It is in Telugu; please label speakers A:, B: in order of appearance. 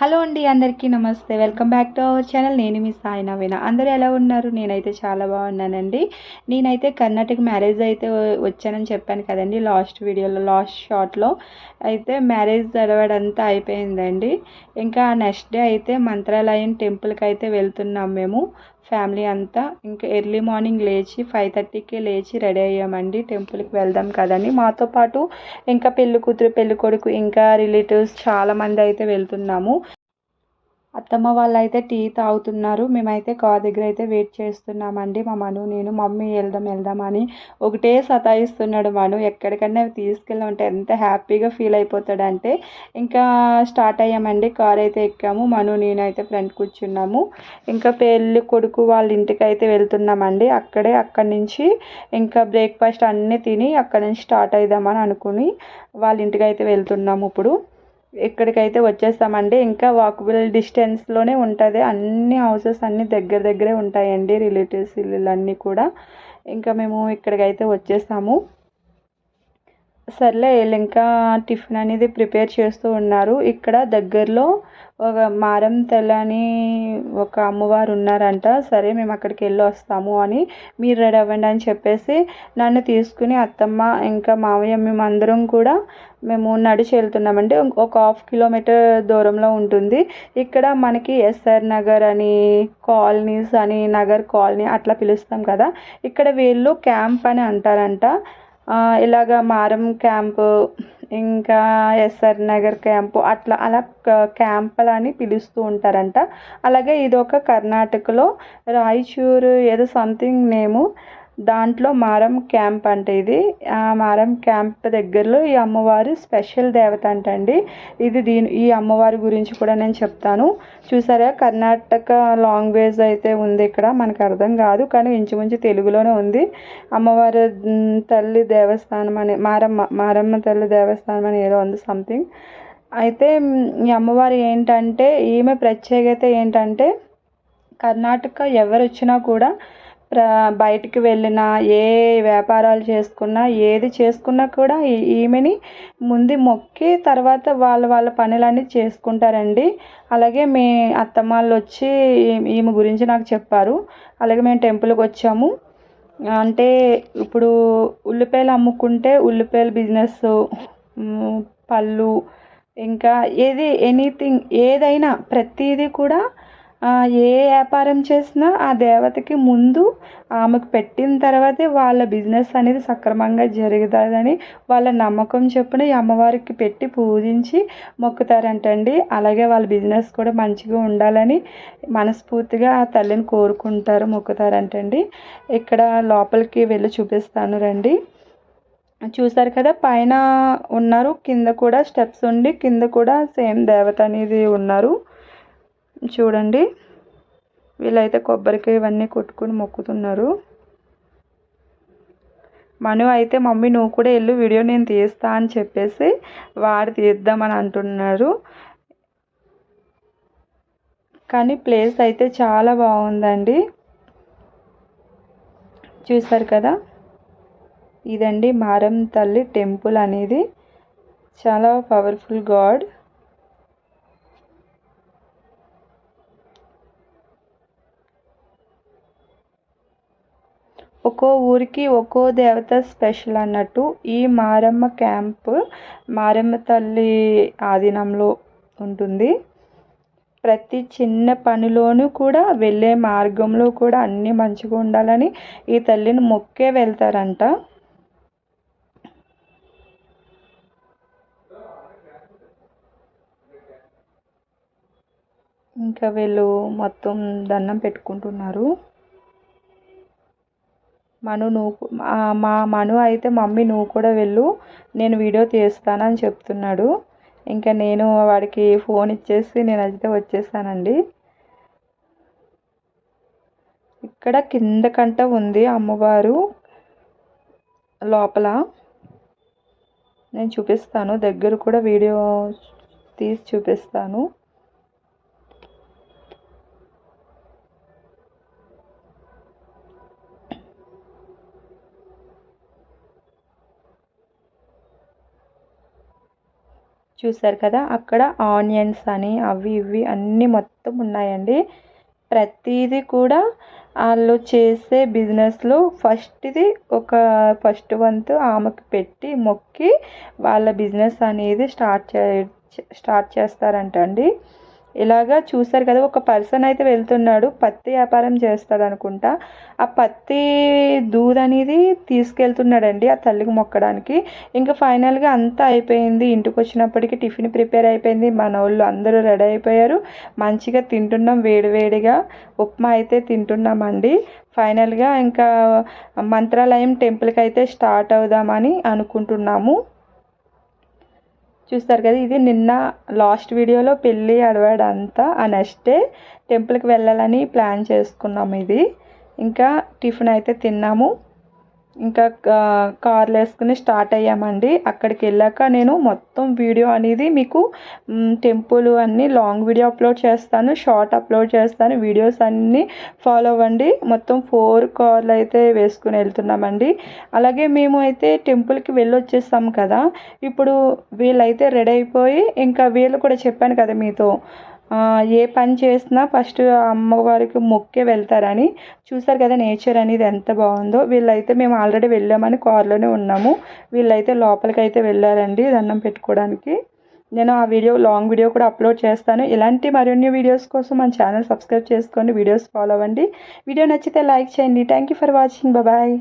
A: హలో అండి అందరికీ నమస్తే. Welcome back to our channel నేను మీ సాయి నవీన. అందరూ ఎలా ఉన్నారు? నేనైతే చాలా బాగున్నానండి. నేనైతే కర్ణాటక మ్యారేజ్ అయితే వచ్చానని చెప్పాను కదండి లాస్ట్ వీడియోలో లాస్ట్ షార్ట్లో అయితే మ్యారేజ్ జరవడంతా అయిపోయిందండి. ఇంకా నెక్స్ట్ డే అయితే మంత్రాలయం టెంపుల్కి అయితే వెళ్తున్నాం మేము. ఫ్యామిలీ అంతా ఇంకా ఎర్లీ మార్నింగ్ లేచి ఫైవ్ థర్టీకి లేచి రెడీ అయ్యామండి. టెంపుల్కి వెళ్దాం కదండి. మాతో పాటు ఇంకా పెళ్ళి కూతురు ఇంకా రిలేటివ్స్ చాలామంది అయితే వెళ్తున్నాము. అత్తమ్మ వాళ్ళు అయితే టీ తాగుతున్నారు. మేమైతే కార్ దగ్గర అయితే వెయిట్ చేస్తున్నామండి. మా మను నేను మమ్మీ వెళ్దాం వెళ్దాం అని ఒకటే సతాయిస్తున్నాడు మను. ఎక్కడికన్నా తీసుకెళ్ళమంటే ఎంత హ్యాపీగా ఫీల్ అయిపోతాడంటే ఇంకా స్టార్ట్ అయ్యామండి. కార్ అయితే ఎక్కాము. మను నేనైతే ఫ్రంట్ కూర్చున్నాము. ఇంకా పెళ్ళి కొడుకు వాళ్ళ ఇంటికి అయితే వెళ్తున్నామండి. అక్కడే అక్కడి నుంచి ఇంకా బ్రేక్ఫాస్ట్ అన్నీ తిని అక్కడి నుంచి స్టార్ట్ అవుదామని అనుకుని వాళ్ళ ఇంటికి అయితే వెళ్తున్నాము ఇప్పుడు. ఇక్కడికైతే వచ్చేస్తామండి ఇంకా వాకబుల్ డిస్టెన్స్లోనే ఉంటుంది. అన్ని హౌసెస్ అన్నీ దగ్గర దగ్గరే ఉంటాయండి రిలేటివ్స్ ఇల్లులన్నీ కూడా. ఇంకా మేము ఇక్కడికైతే వచ్చేసాము సర్లే వీళ్ళు ఇంకా టిఫిన్ అనేది ప్రిపేర్ చేస్తూ ఉన్నారు. ఇక్కడ దగ్గరలో ఒక మారం తెల్లని ఒక అమ్మవారు ఉన్నారంట. సరే మేము అక్కడికి వెళ్ళి వస్తాము అని మీరు రెడీ అవ్వండి అని చెప్పేసి నన్ను తీసుకుని అత్తమ్మ ఇంకా మామయ్య మేము అందరం కూడా మేము నడిచి వెళ్తున్నామండి. ఒక హాఫ్ కిలోమీటర్ దూరంలో ఉంటుంది. ఇక్కడ మనకి ఎస్ఆర్ నగర్ అని కాలనీస్ అని నగర్ కాలనీ అట్లా పిలుస్తాం కదా. ఇక్కడ వీళ్ళు క్యాంప్ అని అంటారంట. ఇలాగ మారం క్యాంపు ఇంకా ఎస్ఆర్ నగర్ క్యాంపు అట్లా అలా క్యాంపులు అని పిలుస్తూ ఉంటారంట. అలాగే ఇది ఒక కర్ణాటకలో రాయచూరు ఏదో సంథింగ్ నేము. దాంట్లో మారం క్యాంప్ అంటే ఇది. ఆ మారం క్యాంప్ దగ్గరలో ఈ అమ్మవారి స్పెషల్ దేవత అంటండి. ఇది దీని ఈ అమ్మవారి గురించి కూడా నేను చెప్తాను. చూసారా కర్ణాటక లాంగ్వేజ్ అయితే ఉంది ఇక్కడ మనకు అర్థం కాదు కానీ ఇంచుమించు తెలుగులోనే ఉంది. అమ్మవారి తల్లి దేవస్థానం అని మారమ్మ మారమ్మ తల్లి దేవస్థానం అని ఏదో ఉంది సంథింగ్. అయితే ఈ అమ్మవారు ఏంటంటే ఈమె ప్రత్యేకత ఏంటంటే కర్ణాటక ఎవరు వచ్చినా కూడా బయటికి వెళ్ళినా ఏ వ్యాపారాలు చేసుకున్నా ఏది చేసుకున్నా కూడా ఈమెని ముందు మొక్కి తర్వాత వాళ్ళ వాళ్ళ పనులన్నీ చేసుకుంటారండి. అలాగే మీ అత్తమ్మ వాళ్ళు వచ్చి ఈమె గురించి నాకు చెప్పారు. అలాగే మేము టెంపుల్కి వచ్చాము. అంటే ఇప్పుడు ఉల్లిపాయలు అమ్ముకుంటే ఉల్లిపాయల బిజినెస్ పళ్ళు ఇంకా ఏది ఎనీథింగ్ ఏదైనా ప్రతిదీ కూడా ఏ వ్యాపారం చేసినా ఆ దేవతకి ముందు ఆమెకు పెట్టిన తర్వాతే వాళ్ళ బిజినెస్ అనేది సక్రమంగా జరుగుతుందని వాళ్ళ నమ్మకం చొప్పున ఈ అమ్మవారికి పెట్టి పూజించి మొక్కుతారంటండి. అలాగే వాళ్ళ బిజినెస్ కూడా మంచిగా ఉండాలని మనస్ఫూర్తిగా ఆ తల్లిని కోరుకుంటారు మొక్కుతారంటండి. ఇక్కడ లోపలికి వెళ్ళి చూపిస్తాను రండి. చూసారు కదా పైన ఉన్నారు కింద కూడా స్టెప్స్ ఉండి కింద కూడా సేమ్ దేవత అనేది ఉన్నారు. చూడండి. వీళ్ళైతే కొబ్బరికాయ ఇవన్నీ కొట్టుకుని మొక్కుతున్నారు. మను అయితే మమ్మీ నువ్వు కూడా వెళ్ళు వీడియో నేను తీస్తా అని చెప్పేసి వాడు తీద్దామని అంటున్నారు. కానీ ప్లేస్ అయితే చాలా బాగుందండి. చూసారు కదా? ఇదండి మారం తల్లి టెంపుల్ అనేది. చాలా పవర్ఫుల్ గాడ్. ఒక్కో ఊరికి ఒక్కో దేవత స్పెషల్ అన్నట్టు ఈ మారమ్మ క్యాంప్ మారమ్మ తల్లి ఆధీనంలో ఉంటుంది. ప్రతి చిన్న పనిలోనూ కూడా వెళ్ళే మార్గంలో కూడా అన్నీ మంచిగా ఉండాలని ఈ తల్లిని మొక్కే వెళ్తారంట. ఇంకా వీళ్ళు మొత్తం దండం పెట్టుకుంటున్నారు. మను నువ్వు మా మను అయితే మమ్మీ నువ్వు కూడా వెళ్ళు నేను వీడియో తీస్తానని చెప్తున్నాడు. ఇంకా నేను వాడికి ఫోన్ ఇచ్చేసి నేను అయితే వచ్చేసానండి. ఇక్కడ కింద కంట ఉంది అమ్మవారు. లోపల నేను చూపిస్తాను. దగ్గర కూడా వీడియో తీసి చూపిస్తాను. చూసారు కదా అక్కడ ఆనియన్స్ అని అవి ఇవి అన్నీ మొత్తం ఉన్నాయండి. ప్రతిదీ కూడా వాళ్ళు చేసే బిజినెస్లో ఫస్ట్ది ఒక ఫస్ట్ వంతు ఆమెకు పెట్టి మొక్కి వాళ్ళ బిజినెస్ అనేది స్టార్ట్ చే స్టార్ట్ చేస్తారంట అండి ఇలాగా చూసారు కదా ఒక పర్సన్ అయితే వెళ్తున్నాడు పత్తి వ్యాపారం చేస్తాడు అనుకుంటా ఆ పత్తి దూద్ అనేది తీసుకెళ్తున్నాడండి ఆ తల్లికి మొక్కడానికి. ఇంకా ఫైనల్గా అంతా అయిపోయింది. ఇంటికి వచ్చినప్పటికీ టిఫిన్ ప్రిపేర్ అయిపోయింది. మన వాళ్ళు అందరూ రెడీ అయిపోయారు. మంచిగా తింటున్నాం వేడివేడిగా ఉప్మా అయితే తింటున్నామండి. ఫైనల్గా ఇంకా మంత్రాలయం టెంపుల్కి అయితే స్టార్ట్ అవుదామని అనుకుంటున్నాము. చూస్తారు కదా ఇది నిన్న లాస్ట్ వీడియోలో పెళ్ళి అడవాడంతా ఆ నెక్స్ట్ డే టెంపుల్కి వెళ్ళాలని ప్లాన్ చేసుకున్నాము ఇది. ఇంకా టిఫిన్ అయితే తిన్నాము. ఇంకా కార్లు వేసుకుని స్టార్ట్ అయ్యామండి. అక్కడికి వెళ్ళాక నేను మొత్తం వీడియో అనేది మీకు టెంపుల్ అన్నీ లాంగ్ వీడియో అప్లోడ్ చేస్తాను షార్ట్ అప్లోడ్ చేస్తాను వీడియోస్ అన్నీ ఫాలో అవ్వండి. మొత్తం ఫోర్ కార్లు అయితే వేసుకుని వెళ్తున్నామండి. అలాగే మేము అయితే టెంపుల్కి వెళ్ళి కదా. ఇప్పుడు వీళ్ళైతే రెడీ అయిపోయి ఇంకా వీళ్ళు కూడా చెప్పాను కదా మీతో. ఏ పని చేసినా ఫస్ట్ అమ్మవారికి మొక్కే వెళ్తారని చూసారు కదా నేచర్ అనేది ఎంత బాగుందో. వీళ్ళైతే మేము ఆల్రెడీ వెళ్ళామని కార్లోనే ఉన్నాము. వీళ్ళైతే లోపలికి అయితే వెళ్ళారండి దండం పెట్టుకోవడానికి. నేను ఆ వీడియో లాంగ్ వీడియో కూడా అప్లోడ్ చేస్తాను. ఇలాంటి మరిన్ని వీడియోస్ కోసం మన ఛానల్ సబ్స్క్రైబ్ చేసుకోండి వీడియోస్ ఫాలో అవ్వండి. వీడియో నచ్చితే లైక్ చేయండి. Thank you for watching bye